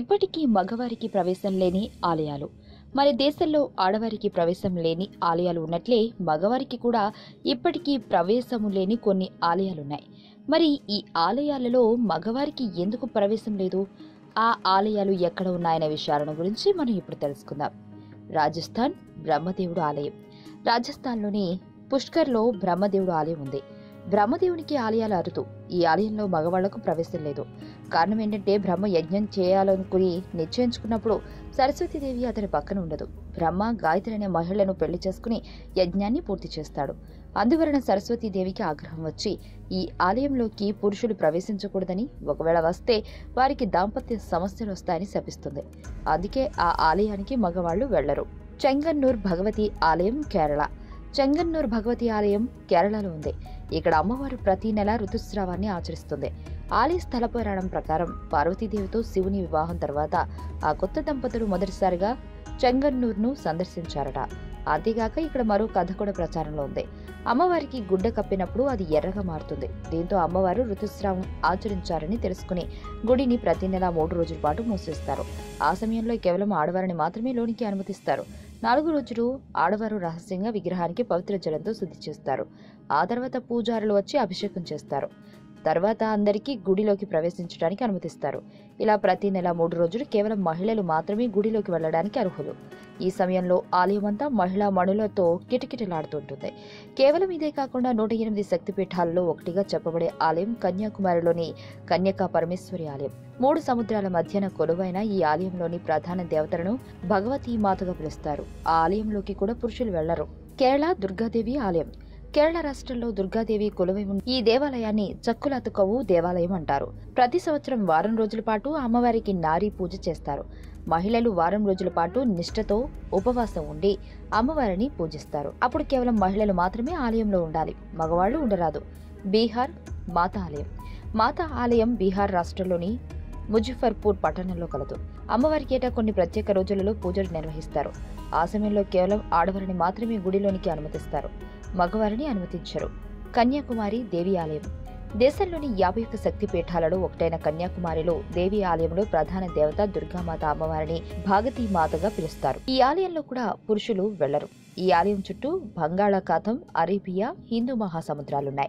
ఇప్పటికీ మగవారికి ప్రవేశం లేని ఆలయాలు. మరి దేశంలో ఆడవారికి ప్రవేశం లేని ఆలయాలు ఉన్నట్లే మగవారికి కూడా ఇప్పటికీ ప్రవేశము లేని కొన్ని ఆలయాలున్నాయి. మరి ఈ ఆలయాలలో మగవారికి ఎందుకు ప్రవేశం లేదు? ఆ ఆలయాలు ఎక్కడ ఉన్నాయనే విషయాలను గురించి మనం ఇప్పుడు తెలుసుకుందాం. రాజస్థాన్ బ్రహ్మదేవుడు ఆలయం. రాజస్థాన్లోని పుష్కర్లో బ్రహ్మదేవుడు ఆలయం ఉంది. బ్రహ్మదేవునికి ఆలయాలు అరుదు. ఈ ఆలయంలో మగవాళ్ళకు ప్రవేశం లేదు. కారణం ఏంటంటే బ్రహ్మ యజ్ఞం చేయాలనుకుని నిశ్చయించుకున్నప్పుడు సరస్వతీదేవి అతని పక్కన ఉండదు. బ్రహ్మ గాయత్రి అనే మహిళను పెళ్ళి చేసుకుని యజ్ఞాన్ని పూర్తి చేస్తాడు. అందువలన సరస్వతీదేవికి ఆగ్రహం వచ్చి ఈ ఆలయంలోకి పురుషులు ప్రవేశించకూడదని ఒకవేళ వస్తే వారికి దాంపత్య సమస్యలు వస్తాయని శపిస్తుంది. అందుకే ఆ ఆలయానికి మగవాళ్ళు వెళ్ళరు. చెంగన్నూర్ భగవతి ఆలయం కేరళ. చెంగన్నూర్ భగవతి ఆలయం కేరళలో ఉంది. ఇక్కడ అమ్మవారు ప్రతి నెల ఋతుస్రావాన్ని ఆచరిస్తుంది. ఆలయ స్థల పురాణం ప్రకారం పార్వతీదేవితో శివుని వివాహం తర్వాత ఆ కొత్త దంపతులు మొదటిసారిగా చెంగన్నూర్ను సందర్శించారట. అంతేగాక ఇక్కడ మరో కథ కూడా ప్రచారంలో ఉంది. అమ్మవారికి గుడ్డ కప్పినప్పుడు అది ఎర్రగా మారుతుంది. దీంతో అమ్మవారు ఋతుస్రావం ఆచరించారని తెలుసుకుని గుడిని ప్రతి నెల మూడు రోజుల పాటు మూసేస్తారు. ఆ సమయంలో కేవలం ఆడవారిని మాత్రమే లోనికి అనుమతిస్తారు. నాలుగు రోజులు ఆడవారు రహస్యంగా విగ్రహానికి పవిత్ర జలంతో శుద్ధి చేస్తారు. ఆ తర్వాత పూజారులు వచ్చి అభిషేకం చేస్తారు. తర్వాత అందరికీ గుడిలోకి ప్రవేశించడానికి అనుమతిస్తారు. ఇలా ప్రతి నెల మూడు రోజులు కేవలం మహిళలు మాత్రమే గుడిలోకి వెళ్ళడానికి అర్హులు. ఈ సమయంలో ఆలయం అంతా మహిళా మణులతో కిటకిటలాడుతుంటుంది. కేవలం ఇదే కాకుండా నూట ఎనిమిది శక్తిపీఠాలలో ఒకటిగా చెప్పబడే ఆలయం కన్యాకుమారిలోని కన్యకా పరమేశ్వరి ఆలయం. మూడు సముద్రాల మధ్యన కొలువైన ఈ ఆలయంలోని ప్రధాన దేవతలను భగవతీ మాతగా పిలుస్తారు. ఆ ఆలయంలోకి కూడా పురుషులు వెళ్ళరు కేరళ దుర్గాదేవి ఆలయం. కేరళ రాష్ట్రంలో దుర్గాదేవి కొలువై ఉన్న ఈ దేవాలయాన్ని చక్కులతుకవు దేవాలయం అంటారు. ప్రతి సంవత్సరం వారం రోజుల పాటు అమ్మవారికి నారీ పూజ చేస్తారు. మహిళలు వారం రోజుల పాటు నిష్ఠతో ఉపవాసం ఉండి అమ్మవారిని పూజిస్తారు. అప్పుడు కేవలం మహిళలు మాత్రమే ఆలయంలో ఉండాలి. మగవాళ్ళు ఉండరాదు. బీహార్ మాత ఆలయం. మాత ఆలయం బీహార్ రాష్ట్రంలోని ముజఫర్పూర్ పట్టణంలో కలదు. అమ్మవారికి ఏటా కొన్ని ప్రత్యేక రోజులలో పూజలు నిర్వహిస్తారు. ఆ సమయంలో కేవలం ఆడవారిని మాత్రమే గుడిలోనికి అనుమతిస్తారు. మగవారిని అనుమతించరు. కన్యాకుమారి దేవి ఆలయం. దేశంలోని యాభై ఒక్క శక్తి పీఠాలలో ఒకటైన కన్యాకుమారిలో దేవి ఆలయంలో ప్రధాన దేవత దుర్గామాత అమ్మవారిని భాగతీ మాతగా పిలుస్తారు. ఈ ఆలయంలో కూడా పురుషులు వెళ్ళరు. ఈ ఆలయం చుట్టూ బంగాళాఖాతం అరేబియా హిందూ మహాసముద్రాలున్నాయి.